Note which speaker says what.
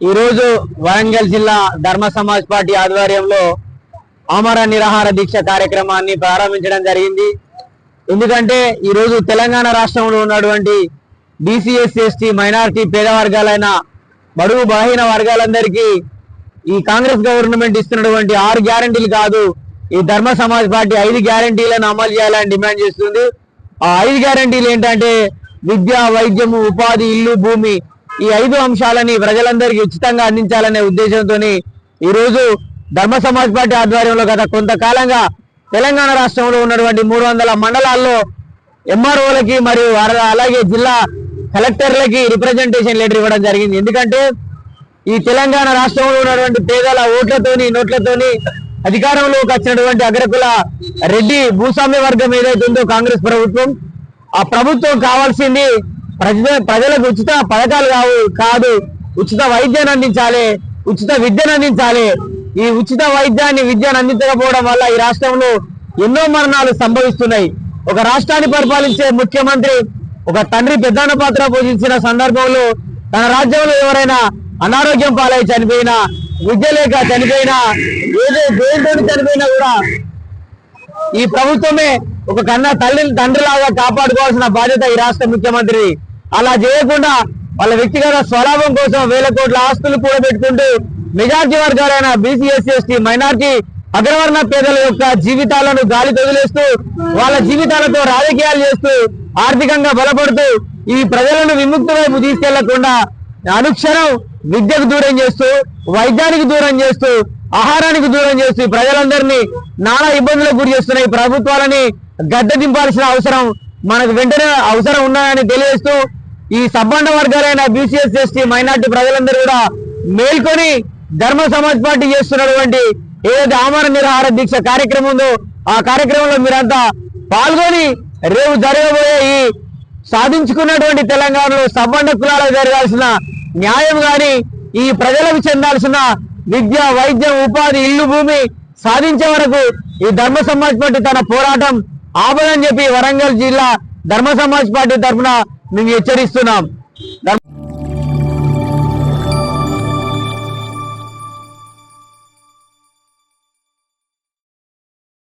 Speaker 1: ఈరోజు వరంగల్ జిల్లా ధర్మ సమాజ్ పార్టీ ఆధ్వర్యంలో ఆమర నిరాహార దీక్ష కార్యక్రమాన్ని ప్రారంభించడం జరిగింది. ఎందుకంటే ఈరోజు తెలంగాణ రాష్ట్రంలో ఉన్నటువంటి బీసీఎస్ ఎస్టీ మైనారిటీ పేద వర్గాలైన బడుగు బలహీన వర్గాలందరికీ ఈ కాంగ్రెస్ గవర్నమెంట్ ఇస్తున్నటువంటి ఆరు గ్యారంటీలు కాదు ఈ ధర్మ సమాజ్ పార్టీ ఐదు గ్యారంటీలను అమలు చేయాలని డిమాండ్ చేస్తుంది. ఆ ఐదు గ్యారంటీలు ఏంటంటే విద్య వైద్యము ఉపాధి ఇల్లు భూమి ఈ ఐదు అంశాలని ప్రజలందరికీ ఉచితంగా అందించాలనే ఉద్దేశంతో ఈ రోజు ధర్మ సమాజ్ పార్టీ ఆధ్వర్యంలో గత కొంతకాలంగా తెలంగాణ రాష్ట్రంలో ఉన్నటువంటి మూడు వందల మండలాల్లో ఎంఆర్ఓలకి మరియు అలాగే జిల్లా కలెక్టర్లకి రిప్రజెంటేషన్ లెటర్ ఇవ్వడం జరిగింది. ఎందుకంటే ఈ తెలంగాణ రాష్ట్రంలో ఉన్నటువంటి పేదల ఓట్లతోని నోట్లతోని అధికారంలోకి వచ్చినటువంటి అగ్రకుల రెడ్డి భూస్వామ్య వర్గం ఏదైతే ఉందో కాంగ్రెస్ ప్రభుత్వం ఆ ప్రభుత్వం కావాల్సింది ప్రజ ప్రజలకు ఉచిత పథకాలు కావు కాదు. ఉచిత వైద్యాన్ని అందించాలి. ఉచిత విద్యను అందించాలి. ఈ ఉచిత వైద్యాన్ని విద్యను అందించకపోవడం వల్ల ఈ రాష్ట్రంలో ఎన్నో మరణాలు సంభవిస్తున్నాయి. ఒక రాష్ట్రాన్ని పరిపాలించే ముఖ్యమంత్రి ఒక తండ్రి పెద్దన్న పాత్ర పోషించిన సందర్భంలో తన రాజ్యంలో ఎవరైనా అనారోగ్యం పాలై చనిపోయినా విద్య లేక చనిపోయినా ఏదో దేంతో చనిపోయినా కూడా ఈ ప్రభుత్వమే ఒక కన్నా తల్లి తండ్రిలాగా కాపాడుకోవాల్సిన బాధ్యత ఈ రాష్ట్ర ముఖ్యమంత్రి అలా చేయకుండా వాళ్ళ వ్యక్తిగత స్వలాభం కోసం వేల కోట్ల ఆస్తులు కూడా పెట్టుకుంటూ మెజార్టీ వర్గాలైన బీసీ ఎస్సీ ఎస్టీ మైనార్టీ అగ్రవర్ణ పేదల యొక్క జీవితాలను గాలి వదిలేస్తూ వాళ్ళ జీవితాలతో రాజకీయాలు చేస్తూ ఆర్థికంగా బలపడుతూ ఈ ప్రజలను విముక్తి వైపు తీసుకెళ్ళకుండా అనుక్షణం విద్యకు దూరం చేస్తూ వైద్యానికి దూరం చేస్తూ ఆహారానికి దూరం చేస్తూ ప్రజలందరినీ నానా ఇబ్బందులకు గురి చేస్తున్న ఈ ప్రభుత్వాలని గడ్డ దింపాల్సిన అవసరం మనకు వెంటనే అవసరం ఉన్నదని తెలియజేస్తూ ఈ సబ్బండ వర్గాలైన బీసీఎస్ ఎస్టీ మైనార్టీ ప్రజలందరూ కూడా మేల్కొని ధర్మ సమాజ్ పార్టీ చేస్తున్నటువంటి ఏదైతే ఆమర నిరాహార దీక్ష కార్యక్రమం ఉందో ఆ కార్యక్రమంలో మీరంతా పాల్గొని రేపు జరగబోయే ఈ సాధించుకున్నటువంటి తెలంగాణలో సబ్బండ కులాలకు జరగాల్సిన న్యాయం గాని ఈ ప్రజలకు చెందాల్సిన విద్య వైద్యం ఉపాధి ఇల్లు భూమి సాధించే వరకు ఈ ధర్మ సమాజ్ పార్టీ తన పోరాటం ఆపదని చెప్పి వరంగల్ జిల్లా ధర్మ సమాజ్ పార్టీ తరఫున మేము హెచ్చరిస్తున్నాం.